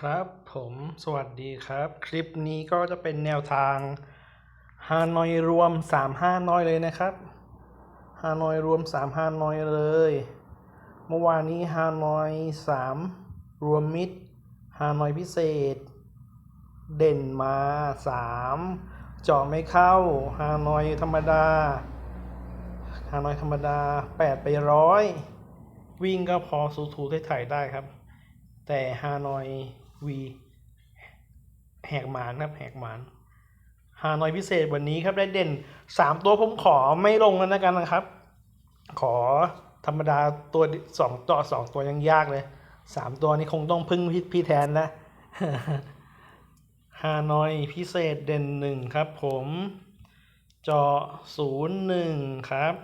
ครับผมสวัสดีครับ คลิปนี้ก็จะเป็นแนวทางฮานอยรวมสามห้านอยเลยนะครับฮานอยรวมสามห้านอยเลย เมื่อวานนี้ฮานอยสามรวมมิตรฮานอยพิเศษ เด่นมาสามเจาะไม่เข้าฮานอยธรรมดาฮานอยธรรมดาแปดไปร้อยวิ่งก็พอสูถูไถ่ายได้ครับ แต่ฮานอย วีแหกหมานครับแหกหมานฮานอยพิเศษวันนี้ครับได้เด่นสามตัวผมขอไม่ลงแล้วนะกันนะครับ ขอธรรมดาตัวสองต่อสองตัวยังยากเลยสามตัวนี้คงต้องพึ่งพี่พี่แทนนะฮานอยพิเศษเด่นหนึ่งครับผมจาะศูนย์หนึ่งครับ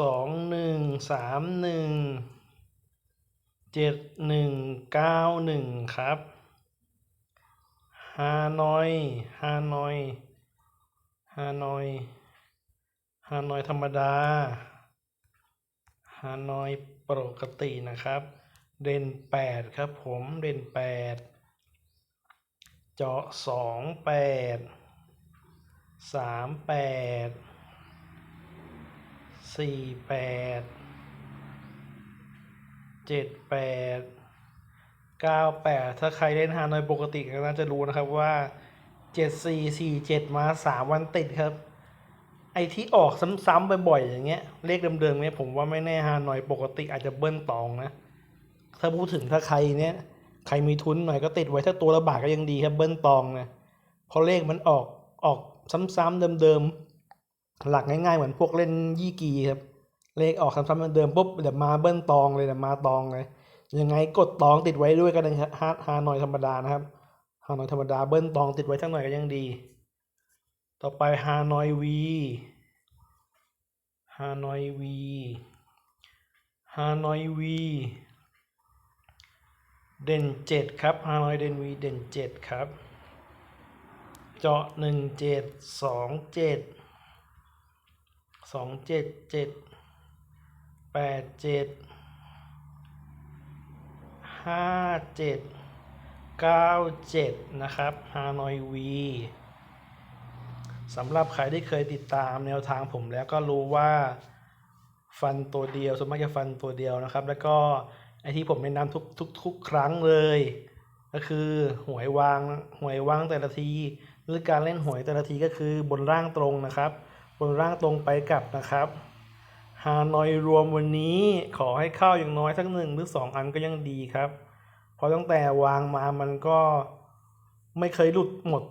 สองหนึ่งสามหนึ่ง เจ็ดหนึ่งเก้าหนึ่งครับฮานอยฮานอยฮานอยฮานอยธรรมดาฮานอยปกตินะครับ เด่นแปดครับผมเด่นแปดเจาะสองแปดสามแปดสี่แปด เจ็ดแปดเก้าแปดถ้าใครเล่นฮานอยปกติก็น่าจะรู้นะครับว่าเจ็ดสี่สี่เจ็ดมาสามวันติดครับ ไอที่ออกซ้ำๆบ่อยๆอย่างเงี้ย เลขเดิมๆเนี่ยผมว่าไม่แน่ฮานอยปกติอาจจะเบิ้ลตองนะ ถ้าพูดถึงถ้าใครเนี่ยใครมีทุนหน่อยก็ติดไว้ถ้าตัวละบาทก็ยังดีครับเบิ้ลตองนะเพราะเลขมันออกออกซ้ำๆเดิมๆหลักง่ายๆเหมือนพวกเล่นยี่กีครับ เลขออกซ้ำๆเดิมปุ๊บเดี๋ยวมาเบิ้ลตองเลยเดี๋ยวมาตองเลย ยังไงกดตองติดไว้ด้วยกันนะครับฮาฮานอยธรรมดานะครับฮานอยธรรมดาเบิ้ลตองติดไว้สักหน่อยก็ยังดี ต่อไปฮานอยวีฮานอยวีฮานอยวีเด่นเจ็ดครับฮานอยเด่นวีเด่นเจ็ดครับ เจาะหนึ่งเจ็ดสองเจ็ดสองเจ็ดเจ็ด แปดเจ็ดห้าเจ็ดเก้าเจ็ดนะครับฮานอยวีสำหรับใครที่เคยติดตามแนวทางผมแล้วก็รู้ว่าฟันตัวเดียวส่วนมากจะฟันตัวเดียวนะครับ แล้วก็ไอที่ผมแนะนำทุกทุกทุกครั้งเลย ก็คือหวยวางหวยวางแต่ละที หรือการเล่นหวยแต่ละทีก็คือบนร่างตรงนะครับ บนร่างตรงไปกลับนะครับ ฮานอยรวมวันนี้ขอให้ข้าวอย่างน้อยสักหนึ่งหรือสองอันก็ยังดีครับ เพราะตั้งแต่วางมามันก็ไม่เคยหลุดหมด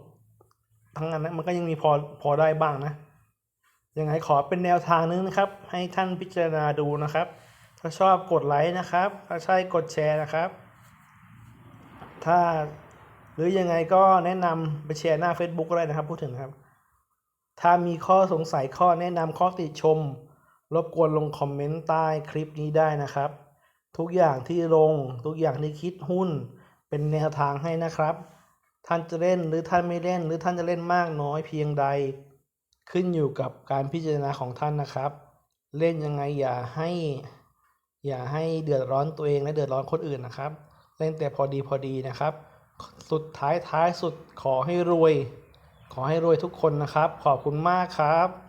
ทั้งอันนะมันก็ยังมีพอพอได้บ้างนะยังไงขอเป็นแนวทางนึงนะครับ ให้ท่านพิจารณาดูนะครับ ถ้าชอบกดไลค์นะครับ ถ้าใช่กดแชร์นะครับ ถ้าหรือยังไงก็แนะนำไปแชร์หน้า Facebook ก็ได้นะครับ พูดถึงนะครับ ถ้ามีข้อสงสัยข้อแนะนำข้อติชม รบกวนลงคอมเมนต์ใต้คลิปนี้ได้นะครับ ทุกอย่างที่ลงทุกอย่างที่คิดหุ้นเป็นแนวทางให้นะครับ ท่านจะเล่นหรือท่านไม่เล่น หรือท่านจะเล่นมากน้อยเพียงใด ขึ้นอยู่กับการพิจารณาของท่านนะครับ เล่นยังไงอย่าให้ อย่าให้เดือดร้อนตัวเองและเดือดร้อนคนอื่นนะครับ เล่นแต่พอดีพอดีนะครับ สุดท้ายท้ายสุดขอให้รวย ขอให้รวยทุกคนนะครับ ขอบคุณมากครับ